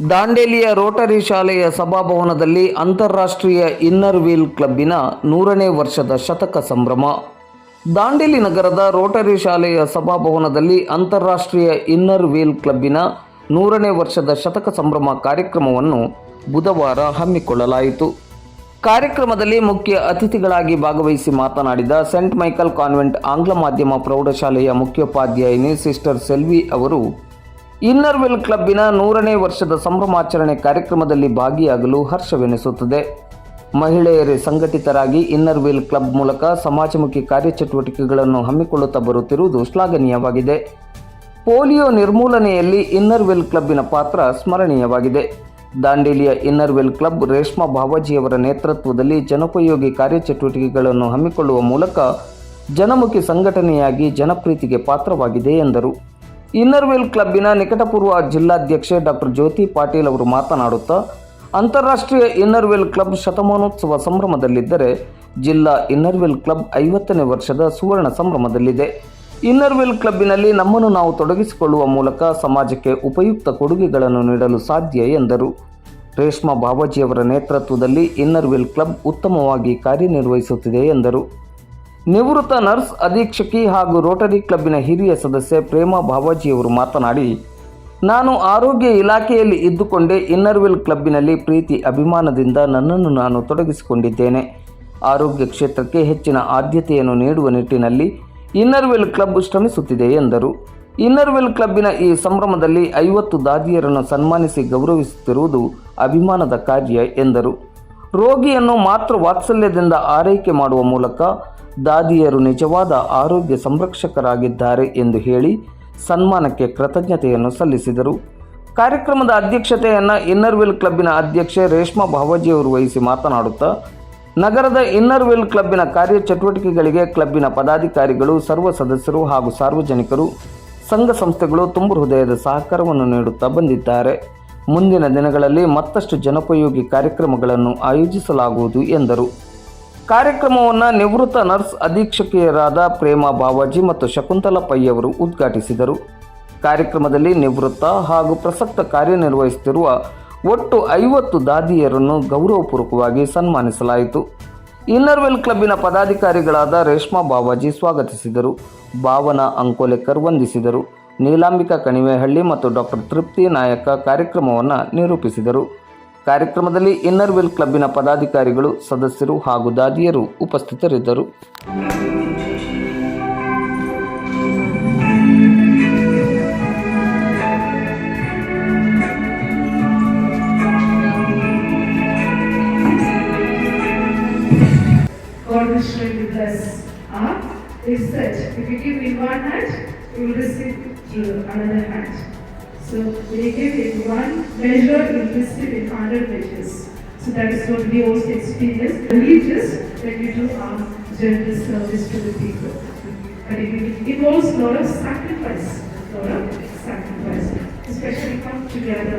ದಾಂಡೇಲಿಯ Rotary ಶಾಲೆಯ ಸಭಾಭವನದಲ್ಲಿ ಅಂತಾರಾಷ್ಟ್ರೀಯ inner wheel ಕ್ಲಬ್ಬಿನ ನೂರನೇ ವರ್ಷದ ಶತಕ ಸಂಭ್ರಮ. ದಾಂಡೇಲಿ ನಗರದ ರೋಟರಿ ಶಾಲೆಯ ಸಭಾಭವನದಲ್ಲಿ ಅಂತಾರಾಷ್ಟ್ರೀಯ ಇನ್ನರ್ ವೀಲ್ ಕ್ಲಬ್ಬಿನ ನೂರನೇ ವರ್ಷದ ಶತಕ ಸಂಭ್ರಮ ಕಾರ್ಯಕ್ರಮವನ್ನು ಬುಧವಾರ ಹಮ್ಮಿಕೊಳ್ಳಲಾಯಿತು. ಕಾರ್ಯಕ್ರಮದಲ್ಲಿ ಮುಖ್ಯ ಅತಿಥಿಗಳಾಗಿ ಭಾಗವಹಿಸಿ ಮಾತನಾಡಿದ ಸೆಂಟ್ ಮೈಕಲ್ ಕಾನ್ವೆಂಟ್ ಆಂಗ್ಲ ಮಾಧ್ಯಮ ಪ್ರೌಢಶಾಲೆಯ ಮುಖ್ಯೋಪಾಧ್ಯಾಯಿನಿ ಸಿಸ್ಟರ್ ಸೆಲ್ವಿ ಅವರು ಇನ್ನರ್ವೆಲ್ ಕ್ಲಬ್ಬಿನ ನೂರನೇ ವರ್ಷದ ಸಂಭ್ರಮಾಚರಣೆ ಕಾರ್ಯಕ್ರಮದಲ್ಲಿ ಭಾಗಿಯಾಗಲು ಹರ್ಷವೆನಿಸುತ್ತದೆ. ಮಹಿಳೆಯರೇ ಸಂಘಟಿತರಾಗಿ ಇನ್ನರ್ವೆಲ್ ಕ್ಲಬ್ ಮೂಲಕ ಸಮಾಜಮುಖಿ ಕಾರ್ಯಚಟುವಟಿಕೆಗಳನ್ನು ಹಮ್ಮಿಕೊಳ್ಳುತ್ತಾ ಬರುತ್ತಿರುವುದು ಶ್ಲಾಘನೀಯವಾಗಿದೆ. ಪೋಲಿಯೋ ನಿರ್ಮೂಲನೆಯಲ್ಲಿ ಇನ್ನರ್ವೆಲ್ ಕ್ಲಬ್ಬಿನ ಪಾತ್ರ ಸ್ಮರಣೀಯವಾಗಿದೆ. ದಾಂಡೇಲಿಯ ಇನ್ನರ್ವೆಲ್ ಕ್ಲಬ್ ರೇಷ್ಮಾ ಬಾವಾಜಿಯವರ ನೇತೃತ್ವದಲ್ಲಿ ಜನೋಪಯೋಗಿ ಕಾರ್ಯಚಟುವಟಿಕೆಗಳನ್ನು ಹಮ್ಮಿಕೊಳ್ಳುವ ಮೂಲಕ ಜನಮುಖಿ ಸಂಘಟನೆಯಾಗಿ ಜನಪ್ರೀತಿಗೆ ಪಾತ್ರವಾಗಿದೆ ಎಂದರು. ಇನ್ನರ್ವೆಲ್ ಕ್ಲಬ್ಬಿನ ನಿಕಟಪೂರ್ವ ಜಿಲ್ಲಾಧ್ಯಕ್ಷೆ ಡಾಕ್ಟರ್ ಜ್ಯೋತಿ ಪಾಟೀಲ್ ಅವರು ಮಾತನಾಡುತ್ತಾ, ಅಂತಾರಾಷ್ಟ್ರೀಯ ಇನ್ನರ್ವೆಲ್ ಕ್ಲಬ್ ಶತಮಾನೋತ್ಸವ ಸಂಭ್ರಮದಲ್ಲಿದ್ದರೆ ಜಿಲ್ಲಾ ಇನ್ನರ್ವೆಲ್ ಕ್ಲಬ್ ಐವತ್ತನೇ ವರ್ಷದ ಸುವರ್ಣ ಸಂಭ್ರಮದಲ್ಲಿದೆ. ಇನ್ನರ್ವೆಲ್ ಕ್ಲಬ್ಬಿನಲ್ಲಿ ನಮ್ಮನ್ನು ನಾವು ತೊಡಗಿಸಿಕೊಳ್ಳುವ ಮೂಲಕ ಸಮಾಜಕ್ಕೆ ಉಪಯುಕ್ತ ಕೊಡುಗೆಗಳನ್ನು ನೀಡಲು ಸಾಧ್ಯ ಎಂದರು. ರೇಷ್ಮಾ ಬಾಬಾಜಿಯವರ ನೇತೃತ್ವದಲ್ಲಿ ಇನ್ನರ್ವೆಲ್ ಕ್ಲಬ್ ಉತ್ತಮವಾಗಿ ಕಾರ್ಯನಿರ್ವಹಿಸುತ್ತಿದೆ ಎಂದರು. ನಿವೃತ್ತ ನರ್ಸ್ ಅಧೀಕ್ಷಕಿ ಹಾಗೂ ರೋಟರಿ ಕ್ಲಬ್ಬಿನ ಹಿರಿಯ ಸದಸ್ಯೆ ಪ್ರೇಮಾ ಬಾಬಾಜಿಯವರು ಮಾತನಾಡಿ, ನಾನು ಆರೋಗ್ಯ ಇಲಾಖೆಯಲ್ಲಿ ಇದ್ದುಕೊಂಡೇ ಇನ್ನರ್ವೆಲ್ ಕ್ಲಬ್ಬಿನಲ್ಲಿ ಪ್ರೀತಿ ಅಭಿಮಾನದಿಂದ ನನ್ನನ್ನು ನಾನು ತೊಡಗಿಸಿಕೊಂಡಿದ್ದೇನೆ. ಆರೋಗ್ಯ ಕ್ಷೇತ್ರಕ್ಕೆ ಹೆಚ್ಚಿನ ಆದ್ಯತೆಯನ್ನು ನೀಡುವ ನಿಟ್ಟಿನಲ್ಲಿ ಇನ್ನರ್ವೆಲ್ ಕ್ಲಬ್ ಶ್ರಮಿಸುತ್ತಿದೆ ಎಂದರು. ಇನ್ನರ್ವೆಲ್ ಕ್ಲಬ್ಬಿನ ಈ ಸಂಭ್ರಮದಲ್ಲಿ ಐವತ್ತು ದಾದಿಯರನ್ನು ಸನ್ಮಾನಿಸಿ ಗೌರವಿಸುತ್ತಿರುವುದು ಅಭಿಮಾನದ ಕಾರ್ಯ ಎಂದರು. ರೋಗಿಯನ್ನು ಮಾತೃ ವಾತ್ಸಲ್ಯದಿಂದ ಆರೈಕೆ ಮಾಡುವ ಮೂಲಕ ದಾದಿಯರು ನಿಜವಾದ ಆರೋಗ್ಯ ಸಂರಕ್ಷಕರಾಗಿದ್ದಾರೆ ಎಂದು ಹೇಳಿ ಸನ್ಮಾನಕ್ಕೆ ಕೃತಜ್ಞತೆಯನ್ನು ಸಲ್ಲಿಸಿದರು. ಕಾರ್ಯಕ್ರಮದ ಅಧ್ಯಕ್ಷತೆಯನ್ನು ಇನ್ನರ್ವೆಲ್ ಕ್ಲಬ್ಬಿನ ಅಧ್ಯಕ್ಷೆ ರೇಷ್ಮಾ ಭಾವಜಿಯವರು ವಹಿಸಿ ಮಾತನಾಡುತ್ತಾ, ನಗರದ ಇನ್ನರ್ವಿಲ್ ಕ್ಲಬ್ಬಿನ ಕಾರ್ಯಚಟುವಟಿಕೆಗಳಿಗೆ ಕ್ಲಬ್ಬಿನ ಪದಾಧಿಕಾರಿಗಳು, ಸರ್ವ ಸದಸ್ಯರು ಹಾಗೂ ಸಾರ್ವಜನಿಕರು, ಸಂಘ ಸಂಸ್ಥೆಗಳು ತುಂಬು ಹೃದಯದ ಸಹಕಾರವನ್ನು ನೀಡುತ್ತಾ ಬಂದಿದ್ದಾರೆ. ಮುಂದಿನ ದಿನಗಳಲ್ಲಿ ಮತ್ತಷ್ಟು ಜನೋಪಯೋಗಿ ಕಾರ್ಯಕ್ರಮಗಳನ್ನು ಆಯೋಜಿಸಲಾಗುವುದು ಎಂದರು. ಕಾರ್ಯಕ್ರಮವನ್ನು ನಿವೃತ್ತ ನರ್ಸ್ ಅಧೀಕ್ಷಕಿಯರಾದ ಪ್ರೇಮಾ ಬಾವಾಜಿ ಮತ್ತು ಶಕುಂತಲಾ ಪೈಯವರು ಉದ್ಘಾಟಿಸಿದರು. ಕಾರ್ಯಕ್ರಮದಲ್ಲಿ ನಿವೃತ್ತ ಹಾಗೂ ಪ್ರಸಕ್ತ ಕಾರ್ಯನಿರ್ವಹಿಸುತ್ತಿರುವ ಒಟ್ಟು ಐವತ್ತು ದಾದಿಯರನ್ನು ಗೌರವಪೂರ್ವಕವಾಗಿ ಸನ್ಮಾನಿಸಲಾಯಿತು. ಇನ್ನರ್ವೆಲ್ ಕ್ಲಬ್ಬಿನ ಪದಾಧಿಕಾರಿಗಳಾದ ರೇಷ್ಮಾ ಬಾವಾಜಿ ಸ್ವಾಗತಿಸಿದರು. ಭಾವನಾ ಅಂಕೋಲೆಕರ್ ವಂದಿಸಿದರು. ನೀಲಾಂಬಿಕಾ ಕಣಿವೆಹಳ್ಳಿ ಮತ್ತು ಡಾಕ್ಟರ್ ತೃಪ್ತಿ ನಾಯಕ ಕಾರ್ಯಕ್ರಮವನ್ನು ನಿರೂಪಿಸಿದರು. ಕಾರ್ಯಕ್ರಮದಲ್ಲಿ ಇನ್ನರ್ವೆಲ್ ಕ್ಲಬ್ಬಿನ ಪದಾಧಿಕಾರಿಗಳು ಸದಸ್ಯರು ಹಾಗೂ ದಾದಿಯರು ಉಪಸ್ಥಿತರಿದ್ದರು. Ah, is that if you give in one hand, you will receive another hand. So you give in one measure, receive in hundred measures. So that is what we also experience. Religious when you do our general service to the people. But it involves a lot of sacrifice. A lot of sacrifice. Especially come together,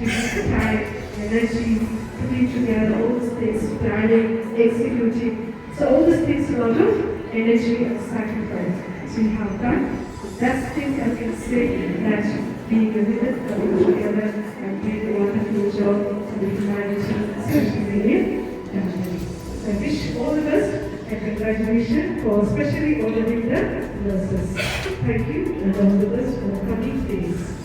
give time, energy, putting together all these things, planning, executing. So all these things, a lot of energy and sacrifice. So you have done. That's thing I can say that being a unit that together and play a wonderful job for the humanity, especially in I wish all the best and congratulations for especially honoring the nurses. Thank you and all the best for coming days.